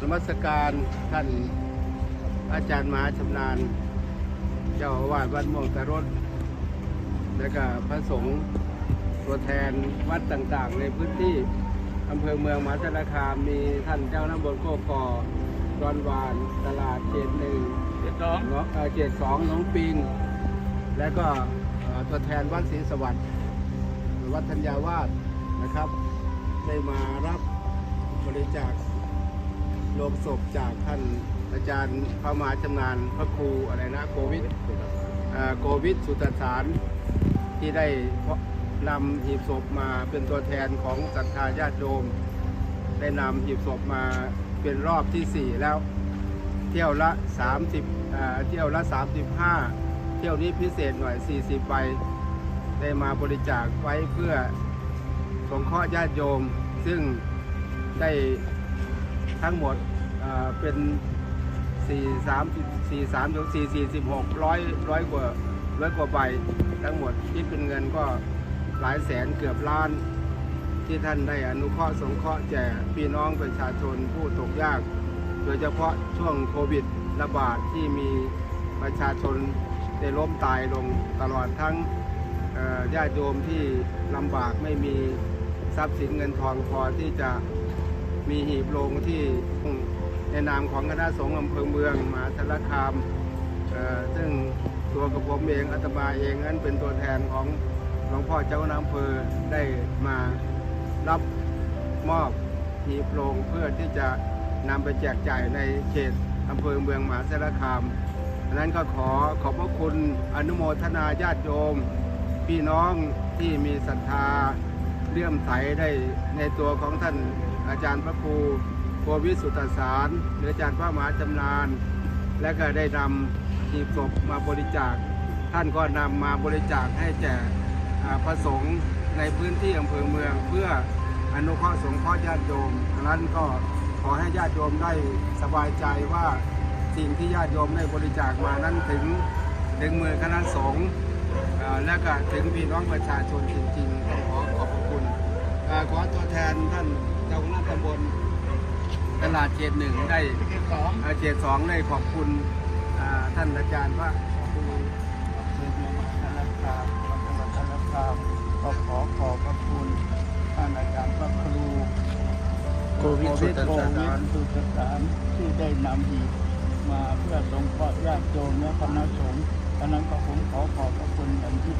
สมัสการท่านอาจารย์มหาชำนาญ เจ้าอาวาสวัดม่วงตะรดและก็พระสงฆ์ตัวแทนวัดต่างๆ ในพื้นที่อำเภอเมืองมหาสารคามมีท่านเจ้าน้ำบนโคกอรอนวานตลาดเขตหนึ่งเขตสองเขตสองน้องปิง และก็ตัวแทนวัดศรีสวัสดิ์ วัดธัญญาวาสนะครับ ได้มารับบริจาคโลงศพจากท่านอาจารย์พระมหาชำนาญพระครูอะไรนะโควิดโควิดสุตสารที่ได้นำหีบศพมาเป็นตัวแทนของศรัทธาญาติโยมได้นำหีบศพมาเป็นรอบที่ 4 แล้ว เที่ยวละ 30เที่ยวละ 35 เที่ยวนี้พิเศษหน่อย 40ใบ ได้มาบริจาคไว้เพื่อสงเคราะห์ญาติโยม ซึ่งได้ทั้งหมดอ่าเป็น 4 3 4 3ถึง4 46ร้อยร้อยกว่าร้อยกว่าใบทั้งหมดที่เป็นเงินก็หลายแสนเกือบล้าน ที่ท่านได้อนุเคราะห์สงเคราะห์แจกพี่น้องประชาชนผู้ตกยาก โดยเฉพาะช่วงโควิดระบาดที่มีประชาชนได้ล้มตายลงตลอดทั้ง ญาติโยมที่ลำบากไม่มีทรัพย์สินเงินทองพอที่จะมีหีบโลงที่ในนามของคณะสงฆ์อำเภอเมืองมหาสารคามซึ่งตัวกระผมเองอาตมาเองนั้นเป็นตัวแทนของหลวงพ่อเจ้าคณะอำเภอได้มารับมอบหีบโลงเพื่อที่จะนำไปแจกจ่ายในเขตอำเภอเมืองมหาสารคามนั้นก็ขอขอบพระคุณอนุโมทนาญาติโยม พี่น้องที่มีศรัทธาเลื่อมใสได้ในตัวของท่านอาจารย์พระครูโควิสุตสารหรืออาจารย์พระมหาจำนาน และก็ได้นำหีบศพมาบริจาค ท่านก็นำมาบริจาคให้แก่พระสงฆ์ในพื้นที่อำเภอเมือง เพื่ออนุเคราะห์สงเคราะห์ญาติโยมดังนั้นก็ขอให้ญาติโยมได้สบายใจว่าสิ่งที่ญาติโยมได้บริจาคมานั้นถึงถึงมือคณะสงฆ์อ่า และก็ถึงพี่น้องประชาชนจริงๆต้องขอขอบพระคุณขอตัวแทนท่านเจ้าคณะตำบลตลาดเขตหนึ่งได้เจ็ดสองเขตสองได้ขอบคุณท่านอาจารย์ว่าครูเขตเมืองมาสารคามจังหวัดสารคามก็ขอขอบพระคุณท่านอาจารย์พระครูโควิดสุตโคสารวิดสุตสารที่ได้นำหีมาเพื่อสงเคราะห์ญาติโยมและคณะสงฆ์ ตอนนั้นก็ผมขอขอบพระคุณอย่างที่